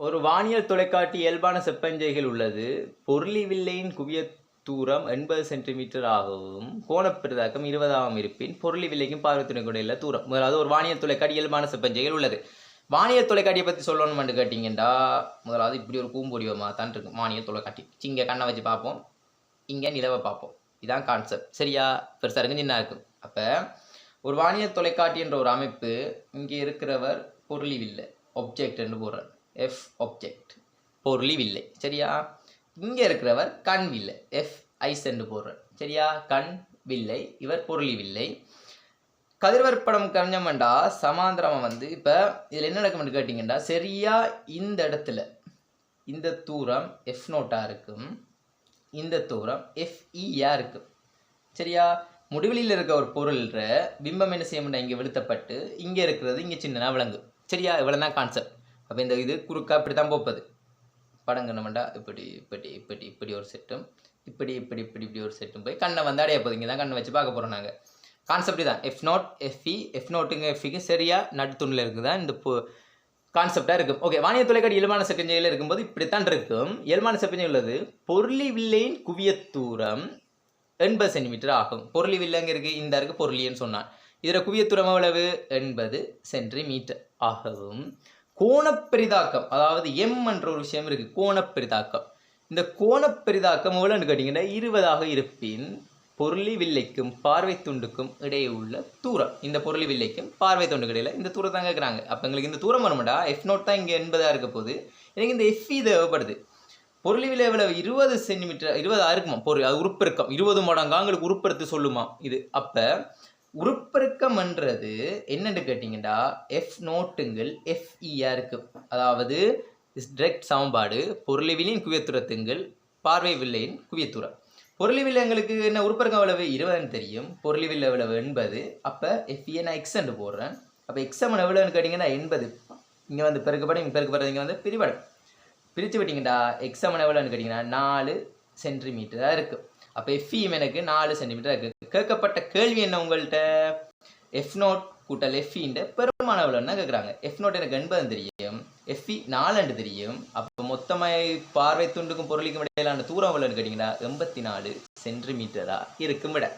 ஒரு வானியல் தொலைக்காட்டி இயல்பான செப்பஞ்சைகள் உள்ளது. பொருளி வில்லையின் குவிய தூரம் எண்பது சென்டிமீட்டர் ஆகவும் கோணப்பெரிதாக்கம் இருபதாகவும் இருப்பின் பொருளி வில்லைக்கும் பார்வை கொண்ட தூரம். முதலாவது ஒரு வானியல் தொலைக்காட்டி இயல்பான செப்பஞ்சைகள் உள்ளது. வானியல் தொலைக்காட்டியை பற்றி சொல்லணும்னு கேட்டிங்கன்னா முதலாவது இப்படி ஒரு கூம்பொடிவமாக தான் இருக்கும். வானியல் தொலைக்காட்டி இங்கே கண்ணை வச்சு பார்ப்போம். இங்கே நிலவை பார்ப்போம். இதான் கான்செப்ட் சரியா? பெருசாக இருக்கும் சின்ன இருக்கும் அப்போ ஒரு வானியல் தொலைக்காட்டி என்ற ஒரு அமைப்பு இங்கே இருக்கிறவர் பொருளிவில்லை. ஒப்ஜெக்ட் என்று போடுறார். எஃப் ஒப்ஜெக்ட் பொருளிவில்லை சரியா? இங்கே இருக்கிறவர் கண் வில்லை எஃப் ஐஸ் என்று போடுறார். சரியா? கண் வில்லை இவர் பொருளிவில்லை கதிர்வர்ப்படம் கஞ்சமண்டா சமாந்திரமாக வந்து இப்போ இதில் என்ன நடக்கும்னு கேட்டிங்கன்னா சரியா இந்த இடத்துல இந்த தூரம் எஃப் நோட்டாக இருக்கும். இந்த தூரம் எஃப்இயாக இருக்கும். சரியா? முடிவெளியில் இருக்க ஒரு பொருள்ற பிம்பம் என்ன செய்ய இங்கே விழுத்தப்பட்டு இங்கே இருக்கிறது இங்கே சின்னனா விளங்கு சரியா? இவ்வளோ தான் கான்செப்ட் அப்போ இந்த இது குறுக்காக இப்படி தான் போப்பது. படம் கண்ணமண்டா இப்படி இப்படி இப்படி இப்படி ஒரு செட்டும் இப்படி இப்படி இப்படி இப்படி ஒரு செட்டும் போய் கண்ணை வந்து அடைய போகுது. இங்கே தான் கண்ணை வச்சு பார்க்க போகிறோம் நாங்கள் கான்செப்ட் தான் எஃப் நோட் எஃப்இ எஃப் நோட்டுங்க எஃப்இக்கு சரியாக நடுத்துணில் தான் இந்த பொ கான்செப்டாக இருக்கும். ஓகே வானிய தொலைக்காட்சி இயல்பான செப்பஞ்சையில் இருக்கும்போது இப்படித்தான் இருக்கும். இயல்பான செப்பஞ்சை உள்ளது. பொருளி வில்லையின் குவிய தூரம் எண்பது சென்டிமீட்டர் ஆகும். பொருளி வில்லைங்க இருக்கு? இந்த இருக்கு பொருளின்னு சொன்னான். இதில் குவிய தூரம் எவ்வளவு? எண்பது சென்டிமீட்டர் ஆகவும் கோணப்பெரிதாக்கம் அதாவது எம் என்ற ஒரு விஷயம் இருக்குது கோணப்பெரிதாக்கம். இந்த கோணப்பெரிதாக்கம் எவ்வளோன்னு கேட்டிங்கன்னா இருபதாக இருப்பின் பொருளி வில்லைக்கும் பார்வை துண்டுக்கும் இடையே உள்ள தூரம். இந்த பொருளி வில்லைக்கும் பார்வை துண்டுக்கு இடையில இந்த தூரம் தான் கேட்குறாங்க அப்போ எங்களுக்கு இந்த தூரம் வரணும்டா எஃப் நோட் தான் இங்கே எண்பதாக இருக்க போகுது. எனக்கு இந்த எஃப்இ தேவைப்படுது. பொருளி விலை எவ்வளவு? இருபது சென்டிமீட்டர் இருபதாக இருக்குமா? பொருள் அது உருப்பெருக்கம். இருபது மடங்கா உங்களுக்கு உருப்பெருத்து சொல்லுமா இது. அப்போ உருப்பெருக்கம்ன்றது என்னென்னு கேட்டிங்கன்னா எஃப் நோட்டுங்கள் எஃப்இஆ e இருக்கு. அதாவது டிரெக்ட் சமன்பாடு பொருளிவிலின் குவியத்துரத்துங்கள் பார்வை வில்லையின் குவியத்துரம். பொருளிவில் எங்களுக்கு என்ன உருப்பெருக்கம் எவ்வளவு? இருபதுன்னு தெரியும். பொருளிவில் எவ்வளவு? எண்பது. அப்போ எஃப்இஏ e நான் எக்ஸ்ன்னு போடுறேன். அப்போ எக்ஸாம் எவ்வளோன்னு கேட்டிங்கன்னா எண்பது. இங்கே வந்து பெருக்கப்படும் இங்கே பெருக்கப்படுறது இங்கே வந்து பிரிவடம் பிரித்து விட்டிங்கடா எக்ஸாம் எவ்வளோன்னு கேட்டிங்கன்னா நாலு சென்டிமீட்டராக இருக்குது அப்போ எஃப்இஎம் எனக்கு நாலு சென்டிமீட்டர் இருக்குது கேட்கப்பட்ட கேள்வி என்ன உங்கள்கிட்ட எஃப் நோட் கூட்டல் எஃப்இன்ற பெருமான எவ்வளோன்னா கேட்குறாங்க எஃப் நோட் எனக்கு எண்பது தெரியும். எஃப்இ நாலண்டு தெரியும். அப்போ மொத்தமாக பார்வை துண்டுக்கும் பொருளுக்கும் இடையிலான தூரம் எவ்வளோன்னு கேட்டிங்கன்னா எண்பத்தி நாலு சென்டிமீட்டராக இருக்கும் விட